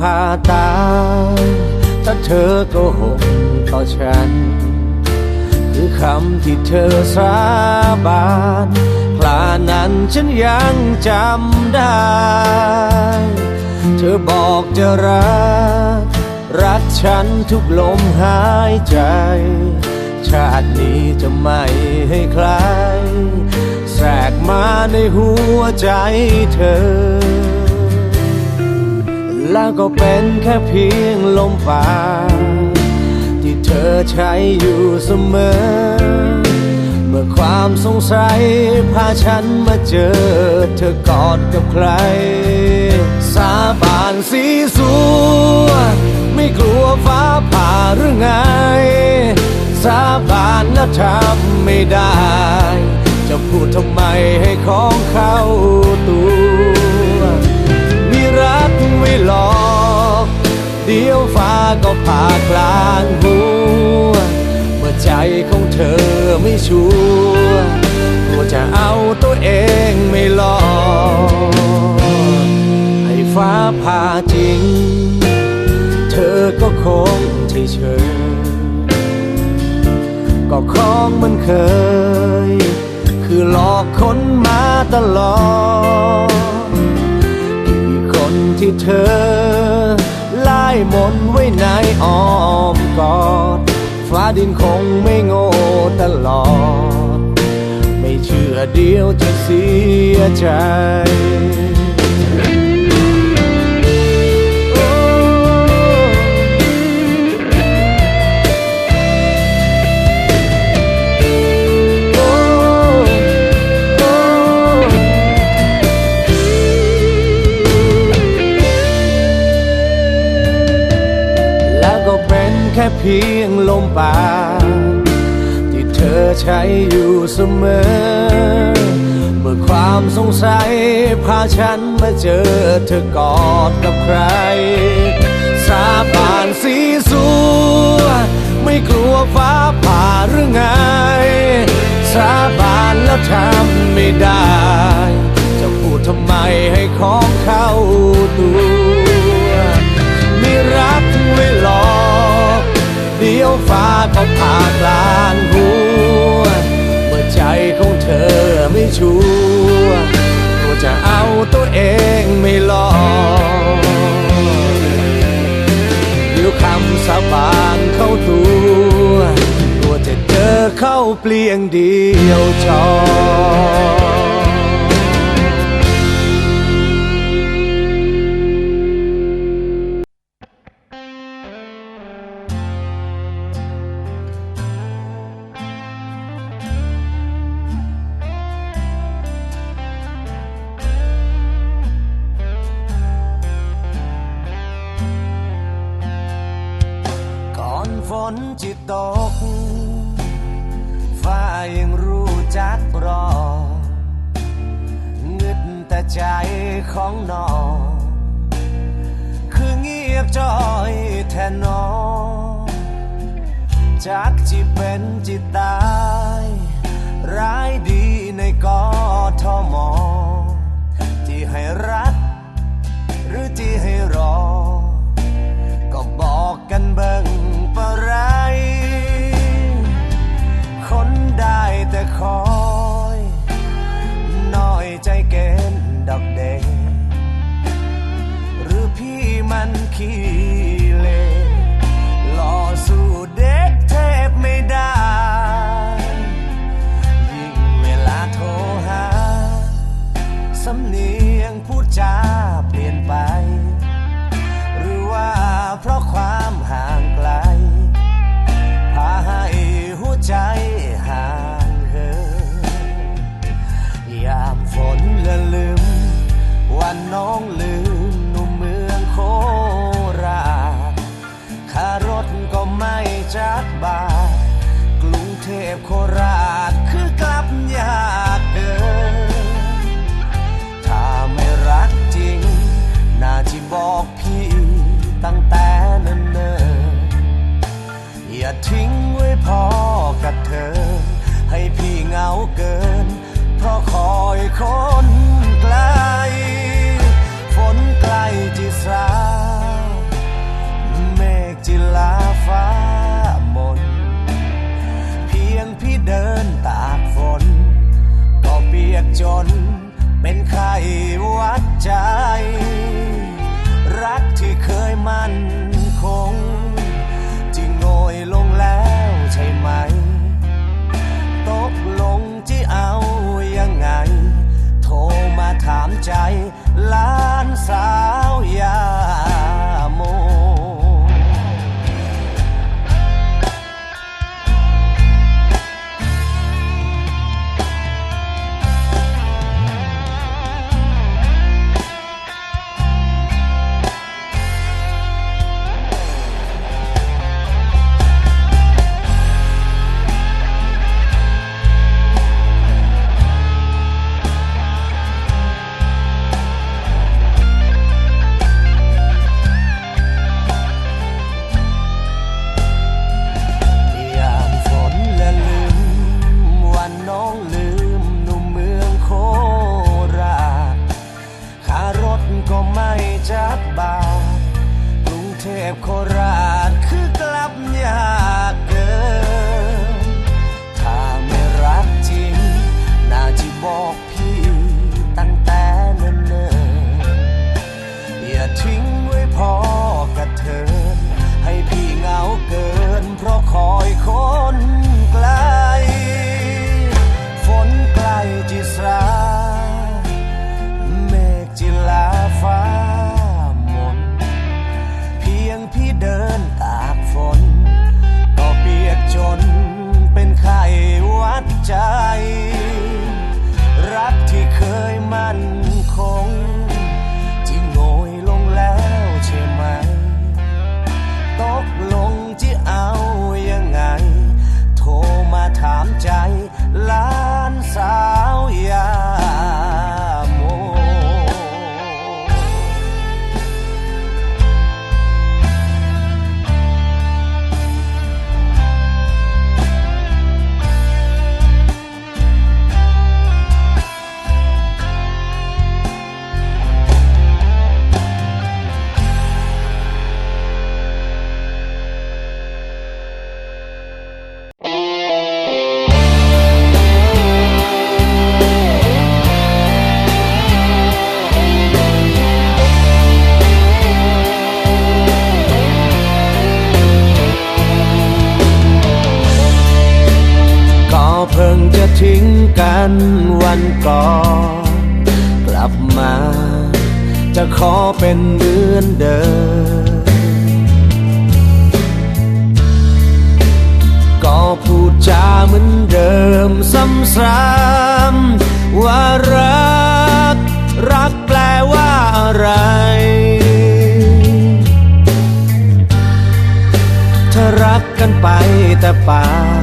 ฟ้าตายถ้าเธอก็หกต่อฉัน คือคำที่เธอสาบานคลานั้นฉันยังจำได้ เธอบอกจะรัก รักฉันทุกลมหายใจ ชาตินี้จะไม่ให้ใครแทรกมาในหัวใจเธอ แล้วก็เป็นแค่เพียงลมปากที่เธอใช้อยู่เสมอ เมื่อความสงสัยพาฉันมาเจอ เธอกอดกับใคร สาบานสีสัวไม่กลัวฟ้าผ่าหรือไง สาบานแล้วทำไม่ได้ จะพูดทำไมให้ของเข้าตัว หลอกเดี๋ยวฟ้าก็ผ่ากลางหัว เมื่อใจของเธอไม่ชัวร์กลัวจะเอาตัวเองไม่รอดให้ฟ้าผ่าจริง เธอก็คงเฉยเฉยก็ของมันเคย คือหลอกคนมาตลอด ธอไล่มนไว้ในอ้อมกอด ฟ้าดินคงไม่โง่ตลอด ไม่เชื่อเดียวจะเสียใจ พียงลมปากที่เธอใช้อยู่เสมอ เมื่อความสงสัยพาฉันมาเจอเธอกอดกับใคร สาบานสีสัวไม่กลัวฟ้าผ่าหรือไง สาบานแล้วทำไม่ได้ จะพูดทำไมให้ของเข้าตัว ตัวเองไม่ลอดเดี๋ยวคำสาบานเข้าตัวกลัวจะเจอเข้าเปลี่ยงเดียวจอ นฝนจะตก ฟ้ายังรู้จักรอเงึดแต่ใจของน้อง คือเงียบจอยแทนน้องจากจิเป็นจิตตาย ร้ายดีในกอทอมอที่ให้รัก หรือที่ให้รอ ก็บอกกันเบิ่ง แ child. กันวันก่อนกลับมา จะขอเป็นเหมือนเดิม ก็พูดจาเหมือนเดิมซ้ำๆว่ารัก รักแปลว่าอะไร ถ้ารักกันไปแต่ปาก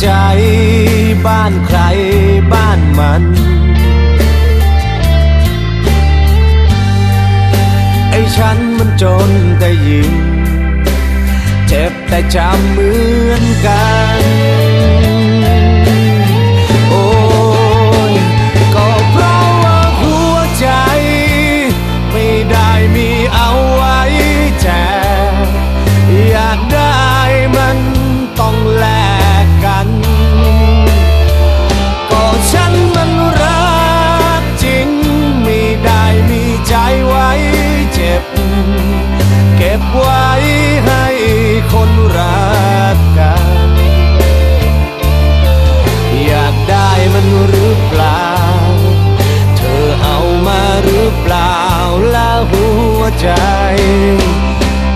ใจบ้านใครบ้านมัน ไอ้ฉันมันจนแต่ยิงเจ็บแต่จำเหมือนกัน ใจ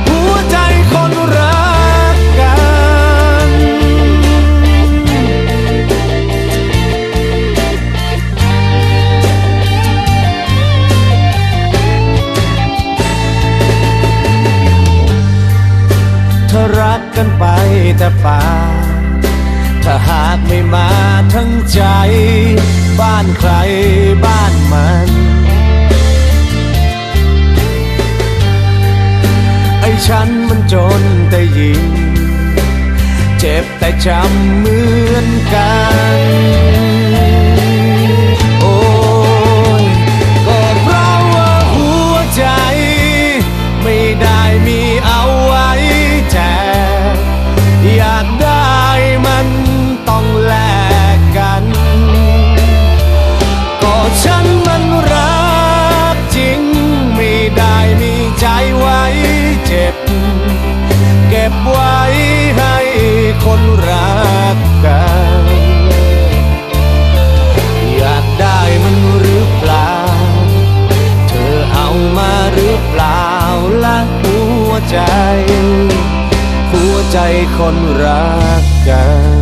หัวใจคนรักกัน ถ้ารักกันไปแต่ปาถ้าหากไม่มาทั้งใจ บ้านใครบ้านมัน ฉันมันจนแต่ยิงเจ็บแต่จำเหมือนกัน เจ็บ เก็บไว้ให้คนรักกัน อยากได้มันหรือเปล่า เธอเอามาหรือเปล่าละหัวใจ หัวใจคนรักกัน